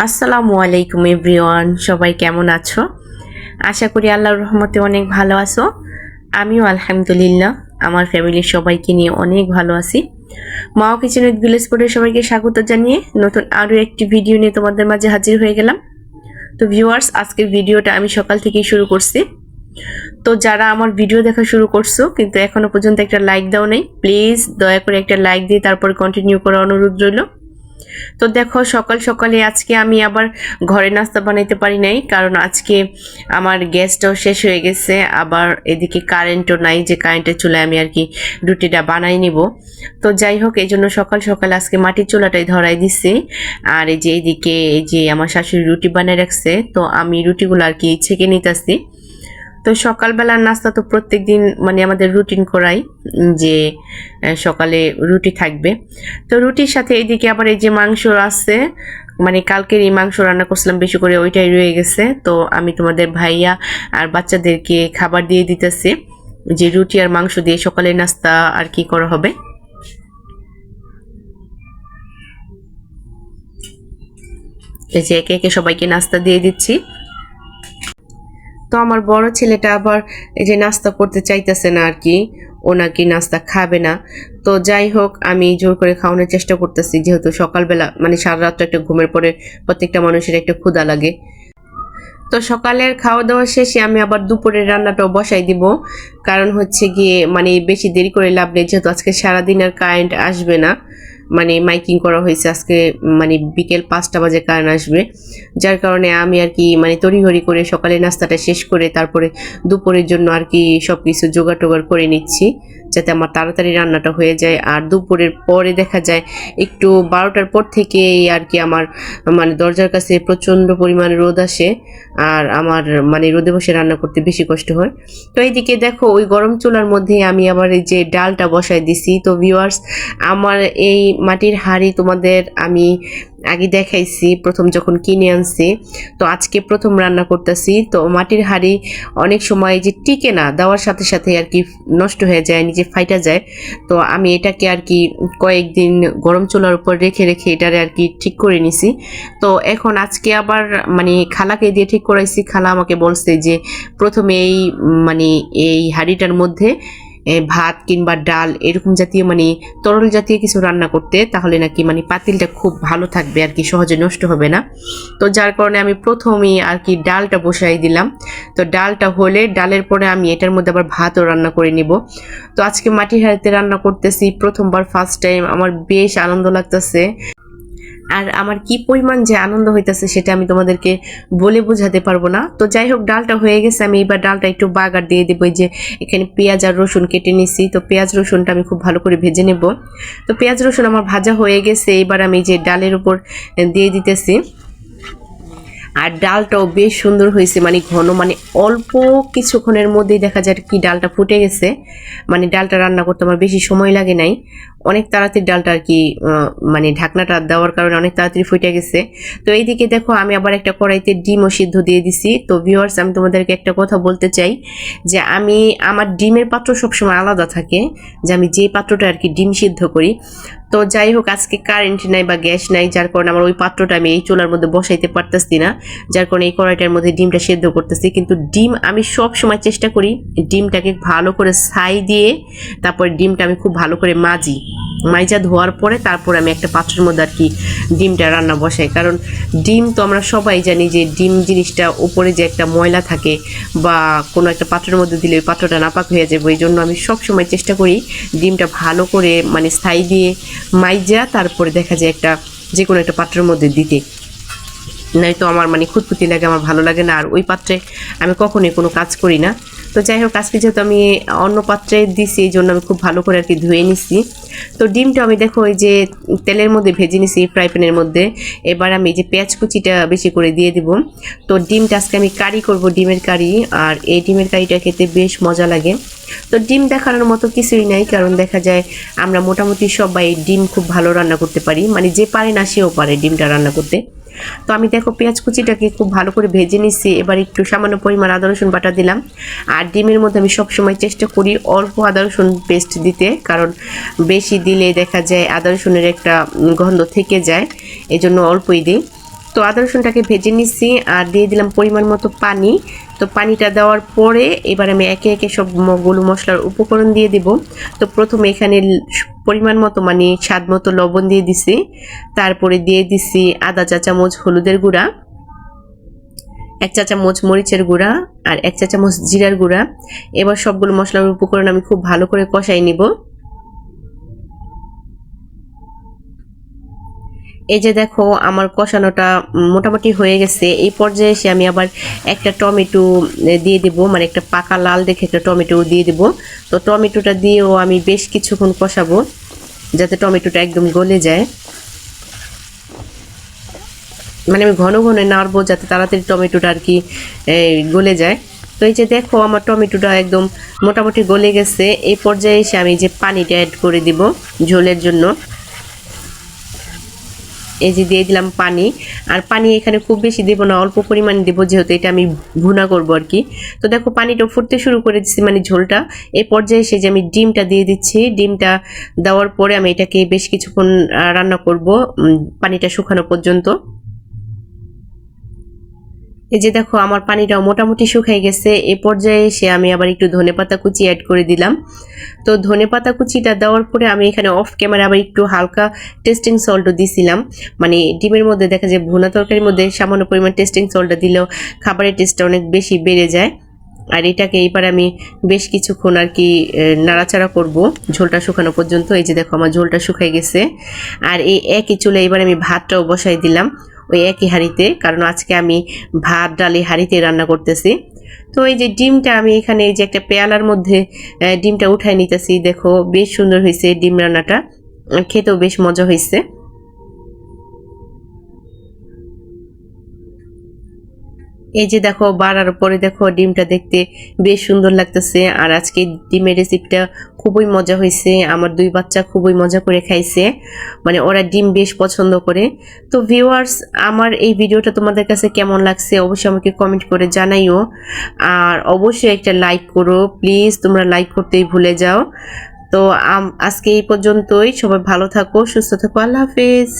আসসালামু আলাইকুম এভরিওয়ান, সবাই কেমন আছো? আশা করি আল্লাহর রহমতে অনেক ভালো আছো। আমিও আলহামদুলিল্লাহ, আমার ফ্যামিলির সবাইকে নিয়ে অনেক ভালো আছি। মাও কিচেন উইথ ভিলেজ পরে সবাইকে স্বাগত জানিয়ে নতুন আরও একটি ভিডিও নিয়ে তোমাদের মাঝে হাজির হয়ে গেলাম। তো ভিউয়ার্স, আজকের ভিডিওটা আমি সকাল থেকেই শুরু করছি। তো যারা আমার ভিডিও দেখা শুরু করছ, কিন্তু এখনও পর্যন্ত একটা লাইক দাও নেই, প্লিজ দয়া করে একটা লাইক দিয়ে তারপর কন্টিনিউ করার অনুরোধ রইল। তো দেখো, সকাল সকালে আজকে আমি আবার ঘরে নাস্তা বানাইতে পারি নাই, কারণ আজকে আমার গ্যাসটাও শেষ হয়ে গেছে। আবার এদিকে কারেন্টও নাই, যে কারেন্টের চুলায় আমি আর কি রুটিটা বানাই নিব। তো যাই হোক, এই জন্য সকাল সকাল আজকে মাটির চুলাটাই ধরাই দিছি। আর এই যে এইদিকে, এই যে আমার শাশুড়ি রুটি বানিয়ে রাখছে, তো আমি রুটিগুলো আর কি ছেঁকে নিতেছি। তো সকালবেলার নাস্তা তো প্রত্যেক দিন মানে আমাদের রুটিন করাই, যে সকালে রুটি থাকবে। তো রুটির সাথে এইদিকে আবার এই যে মাংস আছে মানে কালকের এই মাংস রান্না করছিলাম, বেশি করে ওইটাই রয়ে গেছে। তো আমি তোমাদের ভাইয়া আর বাচ্চাদেরকে খাবার দিয়ে দিতেছি, যে রুটি আর মাংস দিয়ে সকালের নাস্তা আর কি করা হবে। এই যে একে একে সবাইকে নাস্তা দিয়ে দিচ্ছি। তো আমার বড় ছেলেটা আবার এই যে নাস্তা করতে চাইতেছে না আর কি, ও নাকি নাস্তা খাবে না। তো যাই হোক, আমি জোর করে খাওয়ানোর চেষ্টা করতেছি, যেহেতু সকালবেলা মানে সারা রাতটা একটা ঘুমের পরে প্রত্যেকটা মানুষের একটা ক্ষুধা লাগে। তো সকালের খাওয়া দাওয়া শেষে আমি আবার দুপুরের রান্নাটাও বসাই দিব। কারণ হচ্ছে গিয়ে মানে বেশি দেরি করে লাভ নেই, যেহেতু আজকে সারাদিন আর কারেন্ট আসবে না। মানে মাইকিং করা হয়েছে আজকে মানে বিকেল পাঁচটা বাজে কারেন্ট আসবে। যার কারণে আমি আর কি মানে তড়িঘড়ি করে সকালে নাস্তাটা শেষ করে তারপরে দুপুরের জন্য আর কি সব কিছু জোগাড় টোগাড় করে নিচ্ছি, যাতে আমার তাড়াতাড়ি রান্নাটা হয়ে যায়। আর দুপুরের পরে দেখা যায়, একটু বারোটার পর থেকেই আর কি আমার মানে দরজার কাছে প্রচণ্ড পরিমাণে রোদ আসে, আর আমার মানে রোদে বসে রান্না করতে বেশি কষ্ট হয়। তো এইদিকে দেখো ওই গরম চুলার মধ্যে আমি আমার এই যে ডালটা বসাই দিছি। তো ভিউয়ার্স আমার এই মাটির হাঁড়ি তোমাদের আমি আগে দেখাইছি, প্রথম যখন কিনে আনছি, তো আজকে প্রথম রান্না করতেছি। তো মাটির হাঁড়ি অনেক সময় যে টিকে না, দেওয়ার সাথে সাথে আর কি নষ্ট হয়ে যায়, নিজে ফাইটা যায়। তো আমি এটাকে আর কি কয়েকদিন গরম চুলার উপর রেখে রেখে এটারে আর কি ঠিক করে নিছি। তো এখন আজকে আবার মানে খালাকে দিয়ে ঠিক করাইছি। খালা আমাকে বলছে যে, প্রথমে এই মানে এই হাঁড়িটার মধ্যে ভাত কিংবা ডাল এরকম জাতীয় মানে তরল জাতীয় কিছু রান্না করতে তাহলে নাকি মানে পাতিলটা খুব ভালো থাকবে আর কি, সহজে নষ্ট হবে না। তো যার কারণে আমি প্রথমেই আর কি ডালটা বসাই দিলাম। তো ডালটা হলে ডালের পরে আমি এটার মধ্যে আবার ভাতও রান্না করে নিব। তো আজকে মাটির হাড়িতে রান্না করতেছি, প্রথমবার ফার্স্ট টাইম আমার বেশ আনন্দ লাগতেছে। আর আমার কি পরিমাণ যে আনন্দ হইতেছে সেটা আমি তোমাদেরকে বলে বোঝাতে পারব না। তো যাই হোক, ডালটা হয়ে গেছে। আমি এবার ডালটা একটু বাগার দিয়ে দেবো। যে এখানে পেঁয়াজ আর রসুন কেটে নিছি। তো পেঁয়াজ, রসুনটা আমি খুব ভালো করে ভেজে নেব। তো পেঁয়াজ, রসুন আমার ভাজা হয়ে গেছে। এবার আমি যে ডালের উপর দিয়ে দিতেছি। ডালটাও বেশ সুন্দর হয়েছে মানে ঘন মানে অল্প কিছুক্ষণের মধ্যেই দেখা যায় কি ডালটা ফুটে গেছে। মানে ডালটা রান্না করতে আমার বেশি সময় লাগে নাই। অনেক তাড়াতাড়ি ডালটা আর কি মানে ঢাকনাটা দেওয়ার কারণে অনেক তাড়াতাড়ি ফুটে গেছে। তো এইদিকে দেখো, আমি আবার একটা কড়াইতে ডিমও সিদ্ধ দিয়ে দিছি। তো ভিউয়ার্স আমি তোমাদেরকে একটা কথা বলতে চাই যে আমি, আমার ডিমের পাত্র সবসময় আলাদা থাকে, যে আমি যে পাত্রটা আর কি ডিম সিদ্ধ করি। তো যাই হোক, আজকে কারেন্ট নাই বা গ্যাস নাই, যার কারণে আমার ওই পাত্রটা আমি এই চুলার মধ্যে বসাইতে পারতেছি না। যার কারণে এই কড়াইটার মধ্যে ডিমটা সেদ্ধ করতেছি। কিন্তু ডিম আমি সব সময় চেষ্টা করি ডিমটাকে ভালো করে ছাই দিয়ে তারপর ডিমটা আমি খুব ভালো করে মাজি। মাইজা ধোয়ার পরে তারপর আমি একটা পাত্রের মধ্যে আর কি ডিমটা রান্না বসাই। কারণ ডিম তো আমরা সবাই জানি যে ডিম জিনিসটা উপরে যে একটা ময়লা থাকে বা কোনো একটা পাত্রের মধ্যে দিলে ওই পাত্রটা নাপাক হয়ে যাবে, ওই জন্য আমি সব সময় চেষ্টা করি ডিমটা ভালো করে মানে ছাই দিয়ে মাইজা তারপরে দেখা যায় একটা যে কোনো একটা পাত্রের মধ্যে দিতে। নয়তো আমার মানে খুঁতখুতি লাগে, আমার ভালো লাগে না। আর ওই পাত্রে আমি কখনোই কোনো কাজ করি না। তো যাই হোক, আজকে যেহেতু আমি অন্য পাত্রে দিছি, এই জন্য আমি খুব ভালো করে আর কি ধুয়ে নিছি। তো ডিমটা আমি দেখো ওই যে তেলের মধ্যে ভেজে নিছি, ফ্রাই প্যানের মধ্যে। এবার আমি যে পেঁয়াজ কুচিটা বেশি করে দিয়ে দিব। তো ডিমটা আজকে আমি কারি করব, ডিমের কারি। আর এই ডিমের কারিটা খেতে বেশ মজা লাগে। তো ডিম দেখানোর মতো কিছুই নাই, কারণ দেখা যায় আমরা মোটামুটি সবাই ডিম খুব ভালো রান্না করতে পারি। মানে যে পারে না, সেও পারে ডিমটা রান্না করতে। তো আমি দেখো পেঁয়াজ কুচিটাকে খুব ভালো করে ভেজে নিচ্ছি এবার একটু সামান্য পরিমাণ আদা, রসুন বাটা দিলাম। আর ডিমের মধ্যে আমি সবসময় চেষ্টা করি অল্প আদা, রসুন পেস্ট দিতে, কারণ বেশি দিলে দেখা যায় আদা, রসুনের একটা গন্ধ থেকে যায় এই জন্য অল্পই দিই। তো আদা, রসুনটাকে ভেজে নিচ্ছি আর দিয়ে দিলাম পরিমাণ মতো পানি। তো পানিটা দেওয়ার পরে এবার আমি একে একে সব গরু মশলার উপকরণ দিয়ে দিব। তো প্রথমে এখানে পরিমাণ মতো মানে স্বাদ মতো লবণ দিয়ে দিছি। তারপরে দিয়ে দিছি আদা চা চামচ হলুদের গুঁড়া, এক চা চামচ মরিচের গুঁড়া আর এক চা চামচ জিরার গুঁড়া। এবার সবগুলো মশলার উপকরণ আমি খুব ভালো করে কষাই নিব। এই যে দেখো, আমার কষানোটা মোটামুটি হয়ে গেছে। এই পর্যায়ে এসে আমি আবার একটা টমেটো দিয়ে দিব মানে একটা পাকা লাল দেখে একটা টমেটো দিয়ে দিব। তো টমেটোটা দিয়েও আমি বেশ কিছুক্ষণ কষাবো, যাতে টমেটোটা একদম গলে যায়। মানে আমি ঘন ঘন নাড়বো যাতে তাড়াতাড়ি টমেটোটা আর কি গলে যায়। তো এই যে দেখো, আমার টমেটোটা একদম মোটামুটি গলে গেছে। এই পর্যায়ে এসে আমি যে পানিটা অ্যাড করে দিব ঝোলের জন্য। এই যে দিয়ে দিলাম পানি। আর পানি এখানে খুব বেশি দেবো না, অল্প পরিমাণে দেবো যেহেতু এটা আমি ভুনা করব আর কি। তো দেখো পানিটা ফুটতে শুরু করে দিচ্ছি মানে ঝোলটা। এ পর্যায়ে এসে যে আমি ডিমটা দিয়ে দিচ্ছি, ডিমটা দেওয়ার পরে আমি এটাকে বেশ কিছুক্ষণ রান্না করব পানিটা শুকানো পর্যন্ত। এই যে দেখো, আমার পানিটাও মোটামুটি শুকাই গেছে। এ পর্যায়ে এসে আমি আবার একটু ধনেপাতা কুচি অ্যাড করে দিলাম। তো ধনেপাতা কুচিটা দেওয়ার পরে আমি এখানে অফ ক্যামেরা আবার একটু হালকা টেস্টিং সল্টও দিছিলাম। মানে ডিমের মধ্যে দেখা যায় ভুনা তরকারির মধ্যে সামান্য পরিমাণ টেস্টিং সল্টটা দিলেও খাবারের টেস্টটা অনেক বেশি বেড়ে যায়। আর এটাকে এইবার আমি বেশ কিছুক্ষণ আর কি নাড়াচাড়া করব ঝোলটা শুকানো পর্যন্ত। এই যে দেখো, আমার ঝোলটা শুকাই গেছে। আর এই একই চুলে এবার আমি ভাতটাও বসাই দিলাম। ওই একই হাঁড়িতে, কারণ আজকে আমি ভাত, ডালি হাঁড়িতে রান্না করতেছি। তো এই যে ডিমটা আমি এখানে এই যে একটা পেয়ালার মধ্যে ডিমটা উঠায় নিতেছি, দেখো বেশ সুন্দর হয়েছে ডিম রান্নাটা। খেতেও বেশ মজা হয়েছে। এই যে দেখো, বাড়ার পরে দেখো, ডিমটা দেখতে বেশ সুন্দর লাগতেছে। আর আজকে ডিমের রেসিপিটা খুবই মজা হয়েছে। আমার দুই বাচ্চা খুবই মজা করে খাইছে। মানে ওরা ডিম বেশ পছন্দ করে। তো ভিউয়ার্স আমার এই ভিডিওটা তোমাদের কাছে কেমন লাগছে অবশ্যই আমাকে কমেন্ট করে জানাইও। আর অবশ্যই একটা লাইক করো। প্লিজ তোমরা লাইক করতেই ভুলে যাও। তো আজকে এই পর্যন্তই। সবাই ভালো থাকো, সুস্থ থাকো। আল্লাহ হাফেজ।